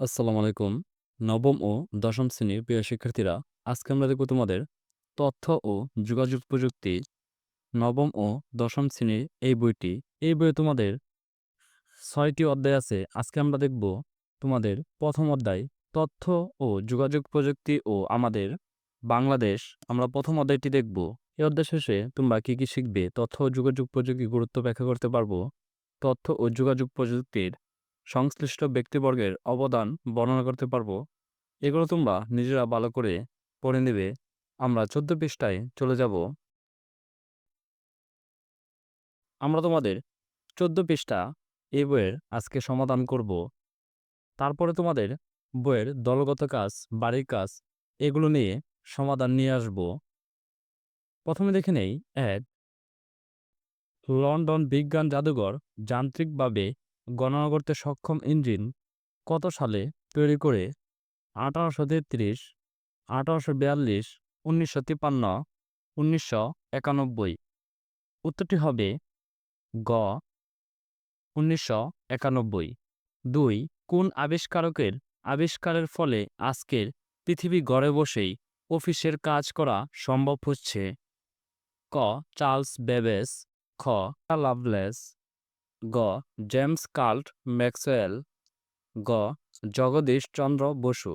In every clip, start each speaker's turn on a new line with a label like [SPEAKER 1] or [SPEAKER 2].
[SPEAKER 1] আসসালামু আলাইকুম। নবম ও দশম শ্রেণির প্রিয় শিক্ষার্থীরা, আজকে আমরা দেখব তোমাদের তথ্য ও যোগাযোগ প্রযুক্তি নবম ও দশম শ্রেণির এই বইটি। এই বইয়ে তোমাদের ছয়টি অধ্যায় আছে। আজকে আমরা দেখব তোমাদের প্রথম অধ্যায় তথ্য ও যোগাযোগ প্রযুক্তি ও আমাদের বাংলাদেশ। আমরা প্রথম অধ্যায়টি দেখব। এই অধ্যায় শেষে তোমরা কী কী শিখবে? তথ্য ও যোগাযোগ প্রযুক্তির গুরুত্ব ব্যাখ্যা করতে পারব। তথ্য ও যোগাযোগ প্রযুক্তির সংশ্লিষ্ট ব্যক্তিবর্গের অবদান বর্ণনা করতে পারব। এগুলো তোমরা নিজেরা ভালো করে পড়ে নেবে। আমরা ১৪ পৃষ্ঠায় চলে যাব। আমরা তোমাদের ১৪ পৃষ্ঠা এই বইয়ের আজকে সমাধান করব। তারপরে তোমাদের বইয়ের দলগত কাজ, বাড়ির কাজ এগুলো নিয়ে সমাধান নিয়ে আসব। প্রথমে দেখে নেই ১ লন্ডন বিজ্ঞান জাদুঘর যান্ত্রিকভাবে গণনা করতে সক্ষম ইঞ্জিন কত সালে তৈরি করে? আঠারোশো তেত্রিশ, আঠারোশো বিয়াল্লিশ, উনিশশো তিপ্পান্ন, উনিশশো একানব্বই। উত্তরটি হবে গ, উনিশশো একানব্বই। দুই, কোন আবিষ্কারকের আবিষ্কারের ফলে আজকের পৃথিবী গড়ে বসেই অফিসের কাজ করা সম্ভব হচ্ছে? ক, চার্লস বেবেস খ, লাভলেস। গ. James Clerk Maxwell. গ. জগদীশ চন্দ্র বসু।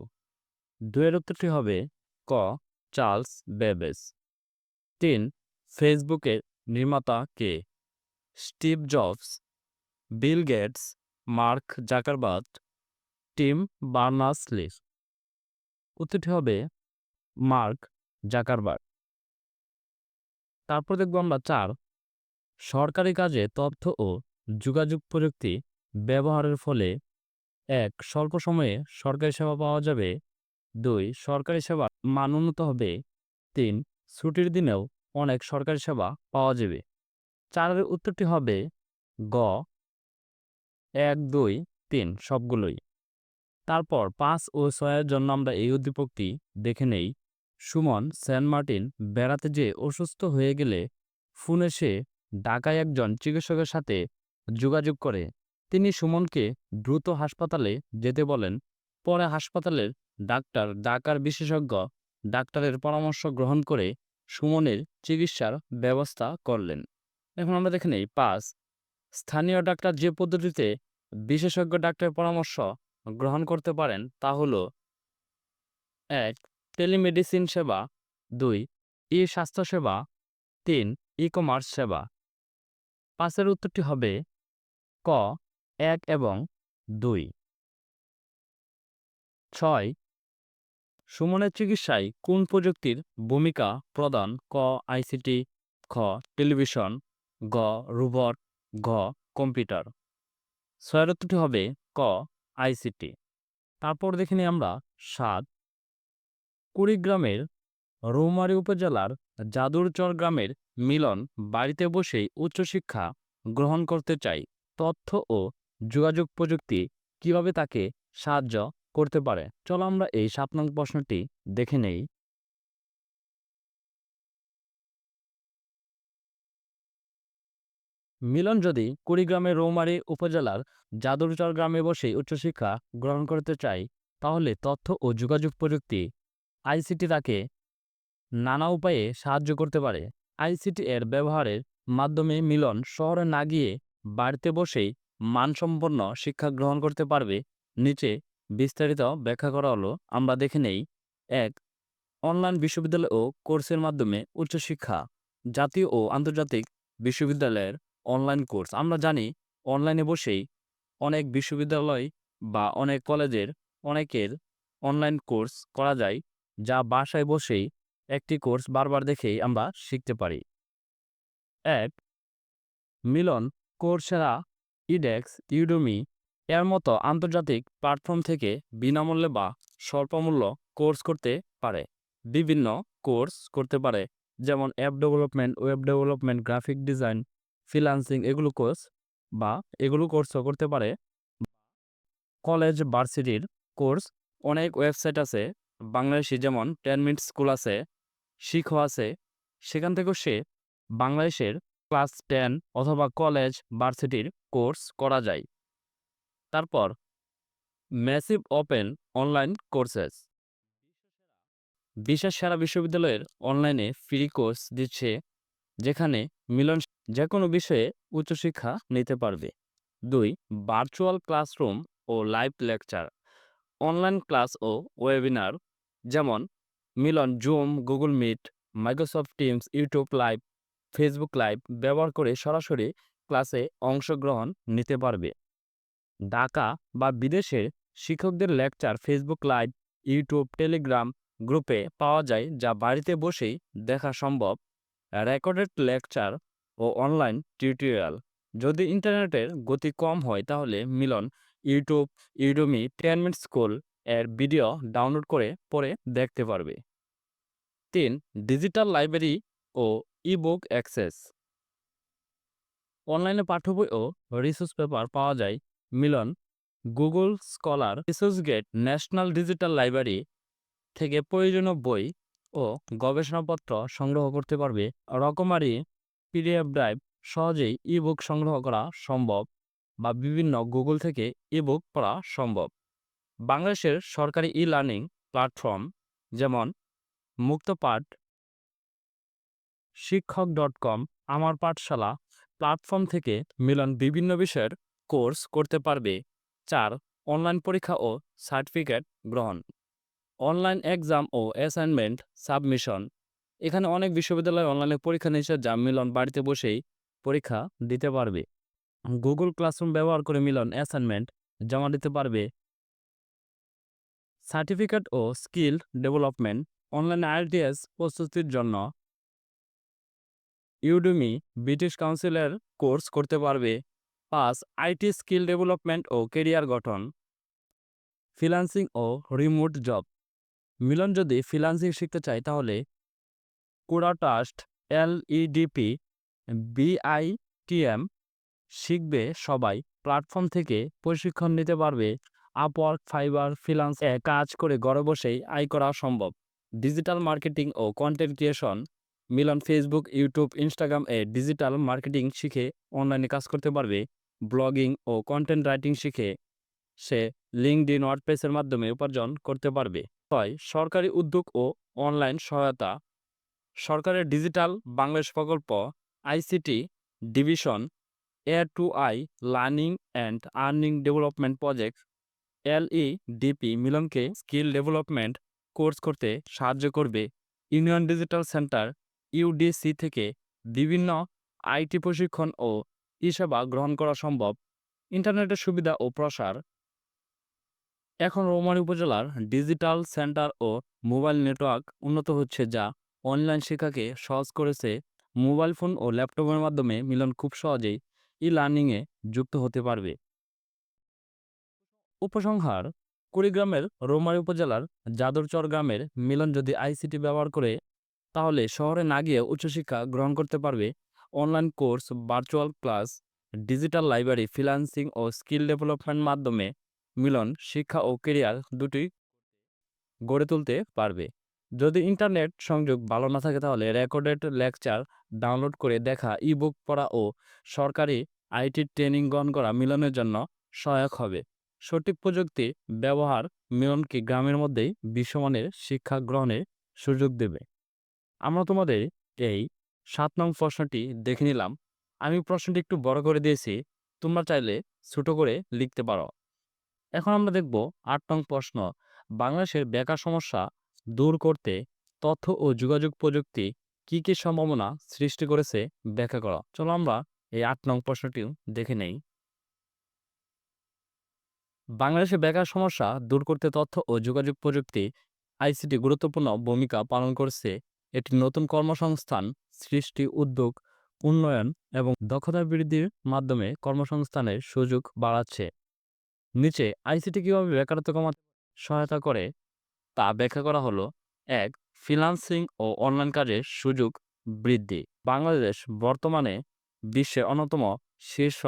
[SPEAKER 1] দুয়ের উত্তরটি হবে ক. চার্লস বেবেস তিন. ফেসবুকের নির্মাতা কে? Steve Jobs, Bill Gates, Mark Zuckerberg, Tim Berners Lee উত্তরটি হবে মার্ক জাকারবার্গ। তারপর দেখব আমরা চার। সরকারি কাজে তথ্য ও যোগাযোগ প্রযুক্তি ব্যবহারের ফলে, এক, স্বল্প সময়ে সরকারি সেবা পাওয়া যাবে। দুই, সরকারি সেবা মান উন্নত হবে। তিন, ছুটির দিনেও অনেক সরকারি সেবা পাওয়া যাবে। চারের উত্তরটি হবে গ। এক, দুই, তিন, সবগুলোই। তারপর পাঁচ ও ছয়ের জন্য আমরা এই উদ্দীপকটি দেখে নেই। সুমন, সেন্ট মার্টিন বেড়াতে যেয়ে অসুস্থ হয়ে গেলে, ফোনে সে ঢাকায় একজন চিকিৎসকের সাথে যোগাযোগ করে। তিনি সুমনকে দ্রুত হাসপাতালে যেতে বলেন। পরে হাসপাতালের ডাক্তার ডাকার বিশেষজ্ঞ ডাক্তারের পরামর্শ গ্রহণ করে সুমনের চিকিৎসার ব্যবস্থা করলেন। এখন আমরা দেখে নেই, পাঁচ, স্থানীয় ডাক্তার যে পদ্ধতিতে বিশেষজ্ঞ ডাক্তারের পরামর্শ গ্রহণ করতে পারেন তা হল এক, টেলিমেডিসিন সেবা। দুই ই স্বাস্থ্যসেবা তিন ই কমার্স সেবা। পাঁচের উত্তরটি হবে ক, এক এবং দুই। ছয়, সুমনের চিকিৎসায় কোন প্রযুক্তির ভূমিকা প্রদান ক, আইসিটি, খ, টেলিভিশন, গ, রোবট, ঘ, কম্পিউটার? ছয়ের হবে ক, আইসিটি। তারপর দেখে নিই আমরা সাত। কুড়িগ্রামের রৌমারী উপজেলার যাদুরচর গ্রামের মিলন বাড়িতে বসেই উচ্চশিক্ষা গ্রহণ করতে চাই। তথ্য ও যোগাযোগ প্রযুক্তি কীভাবে তাকে সাহায্য করতে পারে? চলো আমরা এই সাত নং প্রশ্নটি দেখে নেই। মিলন যদি কুড়িগ্রামের রৌমারী উপজেলার যাদুরচর গ্রামে বসে উচ্চশিক্ষা গ্রহণ করতে চায়, তাহলে তথ্য ও যোগাযোগ প্রযুক্তি আইসিটি তাকে নানা উপায়ে সাহায্য করতে পারে। আইসিটি এর ব্যবহারের মাধ্যমে মিলন শহরে না গিয়ে বাড়িতে বসেই মানসম্পন্ন শিক্ষা গ্রহণ করতে পারবে। নিচে বিস্তারিত ব্যাখ্যা করা হলো, আমরা দেখে নেই। এক, অনলাইন বিশ্ববিদ্যালয় ও কোর্সের মাধ্যমে উচ্চশিক্ষা, জাতীয় ও আন্তর্জাতিক বিশ্ববিদ্যালয়ের অনলাইন কোর্স। আমরা জানি, অনলাইনে বসেই অনেক বিশ্ববিদ্যালয় বা অনেক কলেজের অনেকের অনলাইন কোর্স করা যায়, যা বাসায় বসেই একটি কোর্স বারবার দেখেই আমরা শিখতে পারি। এক, মিলন কোর্সেরা ইডেক্স ইউডোমি এর মতো আন্তর্জাতিক প্ল্যাটফর্ম থেকে বিনামূল্যে বা স্বল্পমূল্য কোর্স করতে পারে। বিভিন্ন কোর্স করতে পারে, যেমন app development web development graphic design freelancing এগুলো কোর্স বা এগুলো কোর্সও করতে পারে। কলেজ ভার্সিটির কোর্স অনেক ওয়েবসাইট আছে, বাংলাদেশি যেমন টেন মিনিট স্কুল আছে, শিখো আছে, সেখান থেকেও সে বাংলাদেশের ক্লাস টেন অথবা কলেজ ভার্সিটির কোর্স করা যায়। তারপর, ম্যাসিভ ওপেন অনলাইন কোর্সেস। বিশ্বের সেরা বিশ্ববিদ্যালয়ের অনলাইনে ফ্রি কোর্স দিচ্ছে, যেখানে মিলন যে কোনো বিষয়ে উচ্চশিক্ষা নিতে পারবে। দুই, ভার্চুয়াল ক্লাসরুম ও লাইভ লেকচার, অনলাইন ক্লাস ও ওয়েবিনার, যেমন Milon Zoom, Google Meet, Microsoft Teams, YouTube live Facebook live ব্যবহার করে সরাসরি ক্লাসে অংশগ্রহণ নিতে পারবে। ঢাকা বা বিদেশের শিক্ষকদের lecture Facebook live YouTube Telegram গ্রুপে পাওয়া যায় যা বাড়িতে বসেই দেখা সম্ভব। রেকর্ডেড লেকচার ও অনলাইন টিউটোরিয়াল যদি ইন্টারনেটের গতি কম হয় তাহলে মিলন ইউটিউব ইউডোমি টেন স্কুলের ভিডিও ডাউনলোড করে পরে দেখতে পারবে। তিন ডিজিটাল লাইব্রেরি ও ইবুক অ্যাক্সেস অনলাইনে পাঠ্য বই ও রিসোর্স পেপার পাওয়া যায়। Milon Google Scholar resource gate national digital library থেকে প্রয়োজনীয় বই ও গবেষণাপত্র সংগ্রহ করতে পারবে। রকমারি পিডিএফ ড্রাইভ সহজেই ইবুক সংগ্রহ করা সম্ভব বা বিভিন্ন গুগল থেকে ইবুক পড়া সম্ভব। বাংলাদেশের সরকারি ই লার্নিং প্ল্যাটফর্ম যেমন মুক্তপাঠ শিক্ষক ডট কম আমার পাঠশালা প্ল্যাটফর্ম থেকে মিলন বিভিন্ন বিষয়ের কোর্স করতে পারবে। চার অনলাইন পরীক্ষা ও সার্টিফিকেট গ্রহণ। অনলাইন এক্সাম ও অ্যাসাইনমেন্ট সাবমিশন এখানে অনেক বিশ্ববিদ্যালয় অনলাইনে পরীক্ষা নিচ্ছে যা মিলন বাড়িতে বসেই পরীক্ষা দিতে পারবে। গুগল ক্লাসরুম ব্যবহার করে মিলন অ্যাসাইনমেন্ট জমা দিতে পারবে। সার্টিফিকেট ও স্কিল ডেভেলপমেন্ট অনলাইন আইএলটিএস প্রস্তুতির জন্য ইউডুমি ব্রিটিশ কাউন্সিলের কোর্স করতে পারবে। পাঁচ আইটি স্কিল ডেভেলপমেন্ট ও কেরিয়ার গঠন। ফ্রিল্যান্সিং ও রিমোট জব মিলন, যদি ফ্রিল্যান্সিং শিখতে চায়, তাহলে কোডাটাস্ট এলইডিপি বিআইটিএম শিখবে সবাই। প্ল্যাটফর্ম থেকে প্রশিক্ষণ নিতে পারবে। আপওয়ার্ক ফাইবার ফ্রিল্যান্স এ কাজ করে ঘরে বসেই আয় করা সম্ভব। ডিজিটাল মার্কেটিং ও content creation Milon Facebook YouTube Instagram এ ডিজিটাল মার্কেটিং শিখে অনলাইনে কাজ করতে পারবে। ব্লগিং ও কন্টেন্ট রাইটিং শিখে সে লিঙ্কড ইন ওয়ার্ডপ্রেসের মাধ্যমে উপার্জন করতে পারবে। ছয় সরকারি উদ্যোগ ও অনলাইন সহায়তা। সরকারের ডিজিটাল বাংলাদেশ প্রকল্প ICT division A to I learning and earning development project LEDP মিলনকে skill development course করতে সাহায্য করবে। ইউনিয়ন ডিজিটাল সেন্টার ইউডিসি থেকে বিভিন্ন আইটি প্রশিক্ষণ ও ই সেবা গ্রহণ করা সম্ভব। ইন্টারনেটের সুবিধা ও প্রসার। এখন রৌমারী উপজেলার ডিজিটাল সেন্টার ও মোবাইল নেটওয়ার্ক উন্নত হচ্ছে যা অনলাইন শিক্ষাকে সহজ করেছে। মোবাইল ফোন ও ল্যাপটপের মাধ্যমে মিলন খুব সহজেই ই লার্নিংয়ে যুক্ত হতে পারবে। উপসংহার, কুড়িগ্রামের রৌমারী উপজেলার যাদরচর গ্রামের মিলন যদি আইসিটি ব্যবহার করে তাহলে শহরে না গিয়ে উচ্চশিক্ষা গ্রহণ করতে পারবে। Online course, virtual class, digital library, freelancing ও স্কিল ডেভেলপমেন্ট মাধ্যমে মিলন শিক্ষা ও কেরিয়ার দুটি গড়ে তুলতে পারবে। যদি ইন্টারনেট সংযোগ ভালো না থাকে তাহলে রেকর্ডেড লেকচার ডাউনলোড করে দেখা, ইবুক পড়া ও সরকারি আইটি ট্রেনিং গ্রহণ করা মিলনের জন্য সহায়ক হবে। সঠিক প্রযুক্তি ব্যবহার মিলনকে গ্রামের মধ্যেই বিশ্বমানের শিক্ষা গ্রহণের সুযোগ দেবে। আমরা তোমাদের এই সাত নং প্রশ্নটি দেখে নিলাম। আমি প্রশ্নটি একটু বড় করে দিয়েছি, তোমরা চাইলে ছোট করে লিখতে পারো। এখন আমরা দেখব আট নং প্রশ্ন। বাংলাদেশের বেকার সমস্যা দূর করতে তথ্য ও যোগাযোগ প্রযুক্তি কি কি সম্ভাবনা সৃষ্টি করেছে ব্যাখ্যা করা। চলো আমরা এই আট নং প্রশ্নটিও দেখে নেই। বাংলাদেশে বেকার সমস্যা দূর করতে তথ্য ও যোগাযোগ প্রযুক্তি আইসিটি গুরুত্বপূর্ণ ভূমিকা পালন করছে এটি নতুন কর্মসংস্থান, সৃষ্টি, উদ্যোগ, উন্নয়ন এবং দক্ষতা বৃদ্ধির মাধ্যমে কর্মসংস্থানের সুযোগ বাড়াচ্ছে। নিচে আইসিটি কীভাবে বেকারত্ব কমাতে সহায়তা করে তা ব্যাখ্যা করা হলো। এক ফ্রিলান্সিং ও অনলাইন কাজের সুযোগ বৃদ্ধি। বাংলাদেশ বর্তমানে বিশ্বের অন্যতম শীর্ষ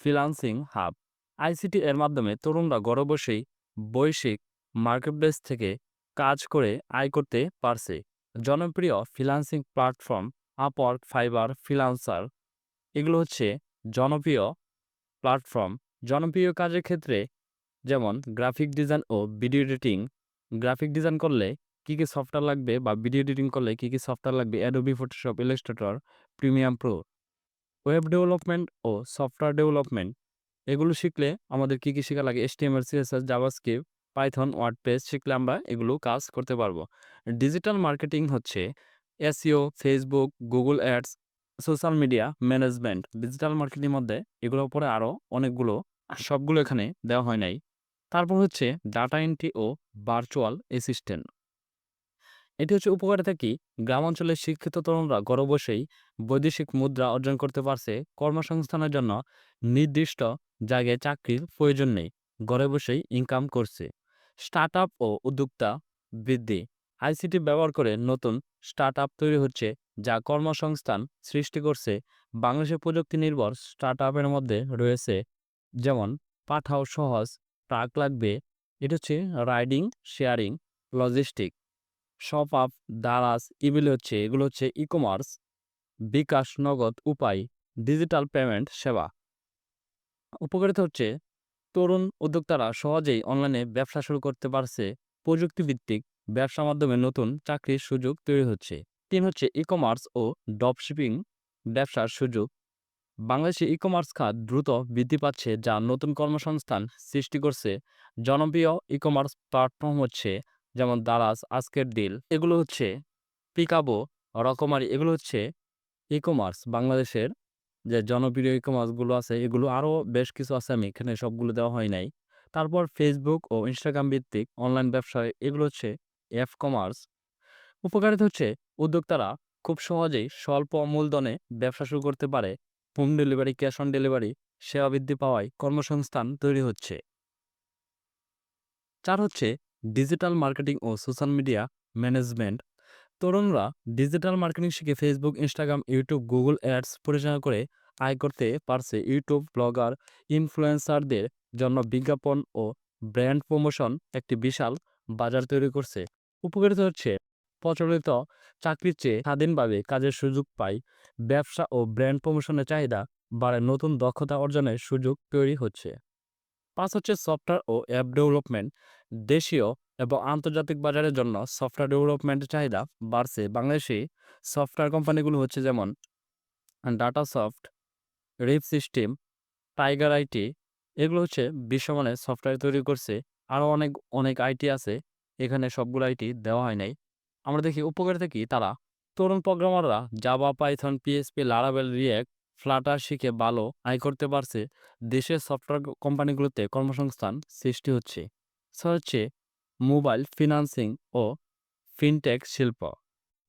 [SPEAKER 1] ফ্রিলান্সিং হাব। আইসিটি এর মাধ্যমে তরুণরা ঘরে বসেই বৈশ্বিক মার্কেটপ্লেস থেকে কাজ করে আয় করতে পারছে। জনপ্রিয় freelancing platform Upwork Fiverr Freelancer এগুলো হচ্ছে জনপ্রিয় প্ল্যাটফর্ম। জনপ্রিয় কাজের ক্ষেত্রে যেমন গ্রাফিক ডিজাইন ও ভিডিও এডিটিং গ্রাফিক ডিজাইন করলে কী কী সফটওয়্যার লাগবে বা ভিডিও এডিটিং করলে কী কী সফটওয়্যার লাগবে? Adobe Photoshop Illustrator Premiere Pro web development ও সফটওয়্যার ডেভেলপমেন্ট এগুলো শিখলে আমাদের কী কী শেখা লাগে? HTML CSS JavaScript Python WordPress শিখলে আমরা এগুলো কাজ করতে পারব। ডিজিটাল মার্কেটিং হচ্ছে SEO Facebook Google ads social media management digital marketing মধ্যে এগুলোর উপরে আরও অনেকগুলো, সবগুলো এখানে দেওয়া হয় নাই। তারপর হচ্ছে ডাটা এন্ট্রি ও ভার্চুয়াল অ্যাসিস্ট্যান্ট এটি হচ্ছে উপকারিতা কি? গ্রামাঞ্চলের শিক্ষিত তরুণরা ঘরে বসেই বৈদেশিক মুদ্রা অর্জন করতে পারছে, কর্মসংস্থানের জন্য নির্দিষ্ট জায়গায় চাকরির প্রয়োজন নেই, ঘরে বসেই ইনকাম করছে। স্টার্ট ও উদ্যোক্তা বৃদ্ধি। আইসিটি ব্যবহার করে নতুন স্টার্ট তৈরি হচ্ছে, যা কর্মসংস্থান সৃষ্টি করছে। বাংলাদেশের প্রযুক্তি নির্ভর স্টার্ট মধ্যে রয়েছে, যেমন পাঠাও সহজ, ট্রাক লাগবে, এটা হচ্ছে riding sharing logistic ShopUp Daraz evil হচ্ছে, এগুলো হচ্ছে ই কমার্স বিকাশ, নগদ, উপায় ডিজিটাল পেমেন্ট সেবা। উপকারিতা হচ্ছে তরুণ উদ্যোক্তারা সহজেই অনলাইনে ব্যবসা শুরু করতে পারছে। প্রযুক্তিভিত্তিক ব্যবসার মাধ্যমে নতুন চাকরির সুযোগ তৈরি হচ্ছে। তিন হচ্ছে ই কমার্স ও ড্রপশিপিং ব্যবসার সুযোগ। বাংলাদেশে ই কমার্স খাত দ্রুত বৃদ্ধি পাচ্ছে যা নতুন কর্মসংস্থান সৃষ্টি করছে। জনপ্রিয় ই কমার্স প্ল্যাটফর্ম হচ্ছে যেমন দারাজ আজকের ডিল এগুলো হচ্ছে পিকাবো রকমারি এগুলো হচ্ছে ই কমার্স বাংলাদেশের যে জনপ্রিয় কমার্সগুলো আছে, এগুলো আরও বেশ কিছু আছে আমি এখানে সবগুলো দেওয়া হয় নাই। তারপর ফেসবুক ও ইনস্টাগ্রাম ভিত্তিক অনলাইন ব্যবসায় এগুলো হচ্ছে এফ কমার্স উপকারিতা হচ্ছে উদ্যোক্তারা খুব সহজেই স্বল্প মূলধনে ব্যবসা শুরু করতে পারে। Home delivery, cash on delivery, সেবা বৃদ্ধি পাওয়ায় কর্মসংস্থান তৈরি হচ্ছে। চার হচ্ছে ডিজিটাল মার্কেটিং ও সোশ্যাল মিডিয়া ম্যানেজমেন্ট। তরুণরা ডিজিটাল মার্কেটিং শিখে Facebook Instagram YouTube Google ads পরিচালনা করে আয় করতে পারছে। ইউটিউব ব্লগার ইনফ্লুয়েন্সারদের জন্য বিজ্ঞাপন ও ব্র্যান্ড প্রমোশন একটি বিশাল বাজার তৈরি করছে। উপকৃত হচ্ছে প্রচলিত চাকরির চেয়ে স্বাধীনভাবে কাজের সুযোগ পায়। ব্যবসা ও ব্র্যান্ড প্রমোশনের চাহিদা বাড়ে নতুন দক্ষতা অর্জনের সুযোগ তৈরি হচ্ছে। পাঁচ হচ্ছে সফটওয়্যার ও অ্যাপ ডেভেলপমেন্ট। দেশীয় এবং আন্তর্জাতিক বাজারের জন্য সফটওয়্যার ডেভেলপমেন্টের চাহিদা বাড়ছে। বাংলাদেশি সফটওয়্যার কোম্পানিগুলো হচ্ছে যেমন DataSoft REVE systems Tiger IT এগুলো হচ্ছে বিশ্বমানের সফটওয়্যার তৈরি করছে। আরও অনেক অনেক আইটি আছে। এখানে সবগুলো আইটি দেওয়া হয় নাই। আমরা দেখি উপকারিতা কি? তারা তরুণ প্রোগ্রামাররা জাভা পাইথন পিএসপি লারাবেল রিয়েক্ট ফ্লাটার শিখে ভালো আয় করতে পারছে। দেশের সফটওয়্যার কোম্পানিগুলোতে কর্মসংস্থান সৃষ্টি হচ্ছে। হচ্ছে মোবাইল ফিনান্সিং ও ফিনটেক শিল্প।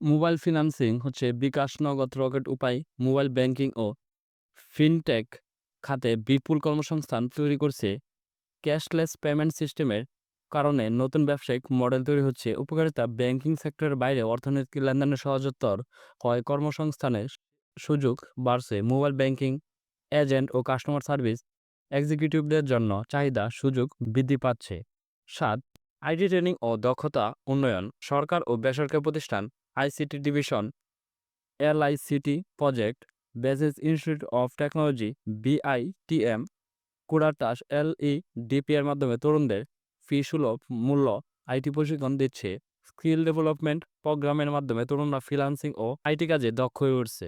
[SPEAKER 1] মোবাইল ফিনান্সিং হচ্ছে বিকাশ, নগদ, রকেট উপায় মোবাইল ব্যাংকিং ও ফিনটেক খাতে বিপুল কর্মসংস্থান তৈরি করছে। ক্যাশলেস পেমেন্ট সিস্টেমের কারণে নতুন ব্যবসায়িক মডেল তৈরি হচ্ছে। উপকারিতা ব্যাংকিং সেক্টরের বাইরে অর্থনৈতিক লেনদেনের সহজতর হয়। কর্মসংস্থানের সুযোগ বাড়ছে মোবাইল ব্যাংকিং, এজেন্ট ও কাস্টমার সার্ভিস এক্সিকিউটিভদের জন্য চাহিদা সুযোগ বৃদ্ধি পাচ্ছে। সাত আইটি ট্রেনিং ও দক্ষতা উন্নয়ন, সরকার ও বেসরকারি প্রতিষ্ঠান ICT division LICT project, BASIS institute of technology BITM কুড়াটাস এলই ডিপিএর মাধ্যমে তরুণদের ফি সুলভ মূল্য আইটি প্রশিক্ষণ দিচ্ছে। স্কিল ডেভেলপমেন্ট প্রোগ্রামের মাধ্যমে তরুণরা ফ্রিলান্সিং ও আইটি কাজে দক্ষ হয়ে উঠছে।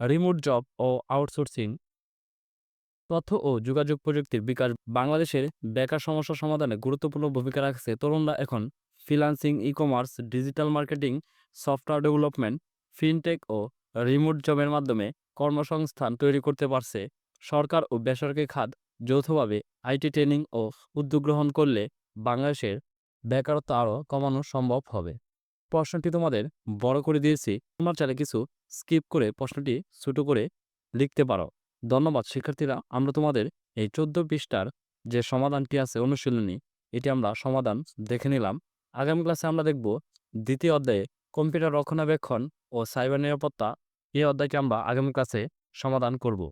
[SPEAKER 1] রিমোট জব ও আউটসোর্সিং তথ্য ও যোগাযোগ প্রযুক্তির বিকাশ বাংলাদেশের বেকার সমস্যা সমাধানে গুরুত্বপূর্ণ ভূমিকা রাখছে। তরুণরা এখন freelancing ecommerce digital marketing software development fintech ও রিমোট জবের মাধ্যমে কর্মসংস্থান তৈরি করতে পারছে। সরকার ও বেসরকারি খাত যৌথভাবে আইটি ট্রেনিং ও উদ্যোগ গ্রহণ করলে বাংলাদেশের বেকারত্ব আরও কমানো সম্ভব হবে। প্রশ্নটি তোমাদের বড় করে দিয়েছি। তোমার চাইলে কিছু স্কিপ করে প্রশ্নটি ছোটো করে লিখতে পারো। ধন্যবাদ, শিক্ষার্থীরা। আমরা তোমাদের এই চোদ্দ পৃষ্ঠার যে সমাধানটি আছে, অনুশীলনী, এটি আমরা সমাধান দেখে নিলাম। আগামী ক্লাসে আমরা দেখব দ্বিতীয় অধ্যায়ে কম্পিউটার রক্ষণাবেক্ষণ ও সাইবার নিরাপত্তা। এই অধ্যায়টি আমরা আগামী ক্লাসে সমাধান করব।